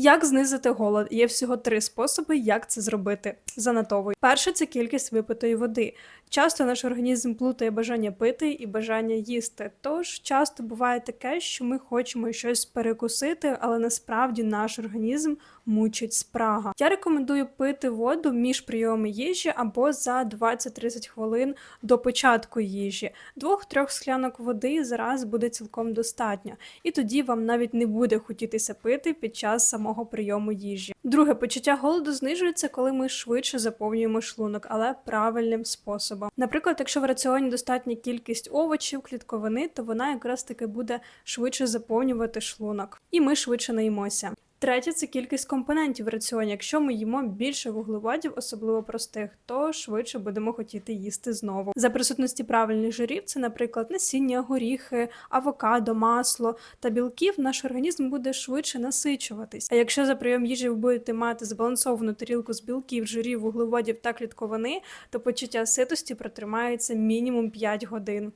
Як знизити голод? Є всього три способи, як це зробити. Занотовуй. Перше це кількість випитої води. Часто наш організм плутає бажання пити і бажання їсти. Тож часто буває таке, що ми хочемо щось перекусити, але насправді наш організм мучить спрага. Я рекомендую пити воду між прийомами їжі або за 20-30 хвилин до початку їжі. Двох-трьох склянок води зараз буде цілком достатньо, і тоді вам навіть не буде хотітися пити під час самого прийому їжі. Друге, почуття голоду знижується, коли ми швидше заповнюємо шлунок, але правильним способом. Наприклад, якщо в раціоні достатня кількість овочів, клітковини, то вона якраз таки буде швидше заповнювати шлунок, і ми швидше наїмося. Третє це кількість компонентів в раціоні. Якщо ми їмо більше вуглеводів, особливо простих, то швидше будемо хотіти їсти знову. За присутності правильних жирів, це, наприклад, насіння, горіхи, авокадо, масло та білків, наш організм буде швидше насичуватись. А якщо за прийом їжі ви будете мати збалансовану тарілку з білків, жирів, вуглеводів та клітковини, то почуття ситості протримається мінімум 5 годин.